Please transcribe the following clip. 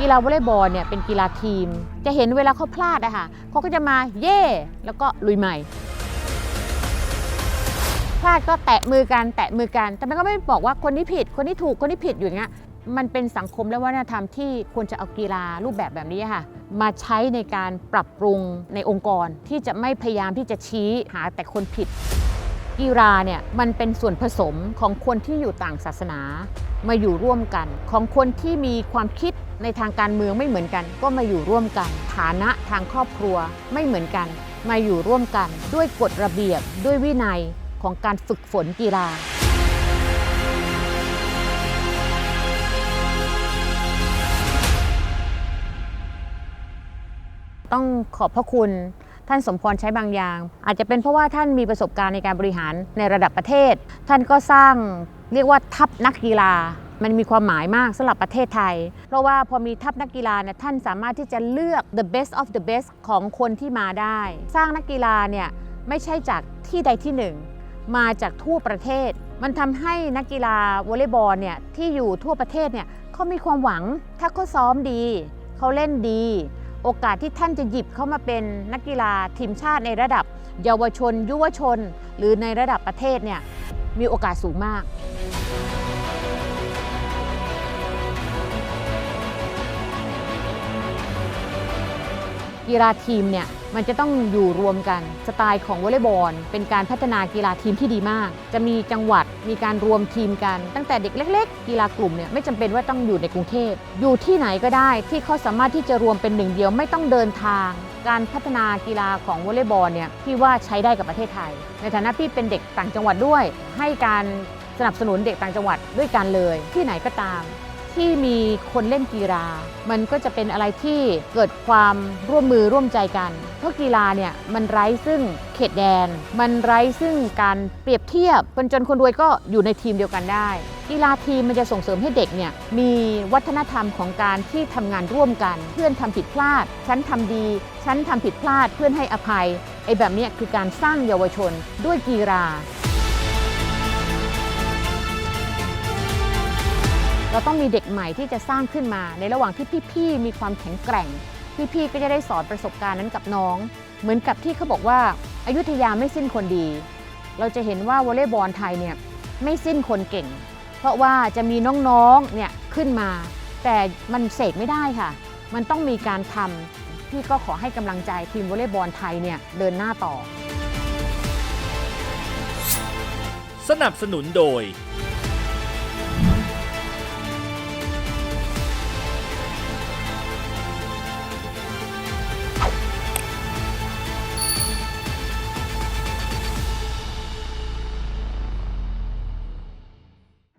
กีฬาวอลเลย์บอลเนี่ยเป็นกีฬาทีม จะเห็นเวลาเขาพลาดอะค่ะเขาก็จะมาเย่แล้วก็ลุยใหม่ พลาดก็แตะมือกันแตะมือกัน แต่มันก็ไม่บอกว่าคนนี้ผิด คนนี้ถูกคนนี้ผิดอยู่อย่างเงี้ยมันเป็นสังคมและวัฒนธรรมที่ควรจะเอากีฬารูปแบบแบบนี้ค่ะ มาใช้ในการปรับปรุงในองค์กรที่จะไม่พยายามที่จะชี้หาแต่คนผิด กีฬาเนี่ยมันเป็นส่วนผสมของคนที่อยู่ต่างศาสนา มาอยู่ร่วมกัน ของคนที่มีความคิดในทางการเมืองไม่เหมือนกัน ก็มาอยู่ร่วมกัน ฐานะทางครอบครัวไม่เหมือนกัน มาอยู่ร่วมกัน ด้วยกฎระเบียบด้วยวินัยของการฝึกฝนกีฬาต้องขอบพระคุณท่านสมพรใช้บางอย่าง อาจจะเป็นเพราะว่าท่านมีประสบการณ์ในการบริหารในระดับประเทศ ท่านก็สร้างเรียกว่าทัพนักกีฬา มันมีความหมายมากสำหรับประเทศไทย เพราะว่าพอมีทัพนักกีฬาเนี่ยท่านสามารถที่จะเลือก the best of the best ของคนที่มาได้ สร้างนักกีฬาเนี่ยไม่ใช่จากที่ใดที่หนึ่ง มาจากทั่วประเทศ มันทำให้นักกีฬาวอลเลย์บอลเนี่ยที่อยู่ทั่วประเทศเนี่ยเขามีความหวังถ้าเขาซ้อมดีเขาเล่นดี โอกาสที่ท่านจะหยิบเข้ามาเป็นนักกีฬาทีมชาติในระดับ เยาวชน ยุวชน หรือในระดับประเทศเนี่ยมีโอกาสสูงมาก กีฬาทีมเนี่ยมันจะต้องอยู่รวมกันสไตล์ของวอลเลย์บอลเป็นการพัฒนากีฬาทีมที่ดีมาก จะมีจังหวัดมีการรวมทีมกัน ตั้งแต่เด็กเล็ก ๆ กีฬากลุ่มเนี่ยไม่จำเป็นว่าต้องอยู่ในกรุงเทพอยู่ที่ไหนก็ได้ที่เขาสามารถที่จะรวมเป็นหนึ่งเดียวไม่ต้องเดินทาง การพัฒนากีฬาของวอลเลย์บอลเนี่ยพี่ว่าใช้ได้กับประเทศไทย ในฐานะพี่เป็นเด็กต่างจังหวัดด้วย ให้การสนับสนุนเด็กต่างจังหวัดด้วยกันเลย ที่ไหนก็ตาม ที่มีคนเล่นกีฬา มันก็จะเป็นอะไรที่เกิดความร่วมมือร่วมใจกัน เพราะกีฬาเนี่ยมันไร้ซึ่งเขตแดน มันไร้ซึ่งการเปรียบเทียบคนจนคนรวยก็อยู่ในทีมเดียวกันได้ กีฬาทีมมันจะส่งเสริมให้เด็กเนี่ยมีวัฒนธรรมของการที่ทำงานร่วมกัน เพื่อนทำผิดพลาด ฉันทำดี ฉันทำผิดพลาดเพื่อนให้อภัยไอ้แบบเนี้ยคือการสร้างเยาวชนด้วยกีฬา เราต้องมีเด็กใหม่ที่จะสร้างขึ้นมา ในระหว่างที่พี่ๆมีความแข็งแกร่ง พี่ๆก็จะได้สอนประสบการณ์นั้นกับน้อง เหมือนกับที่เขาบอกว่าอายุทยาไม่สิ้นคนดี เราจะเห็นว่าวอลเลย์บอลไทยเนี่ยไม่สิ้นคนเก่ง เพราะว่าจะมีน้องๆเนี่ยขึ้นมา แต่มันเสกไม่ได้ค่ะ มันต้องมีการทำพี่ก็ขอให้กำลังใจทีมวอลเลย์บอลไทยเนี่ยเดินหน้าต่อ สนับสนุนโดย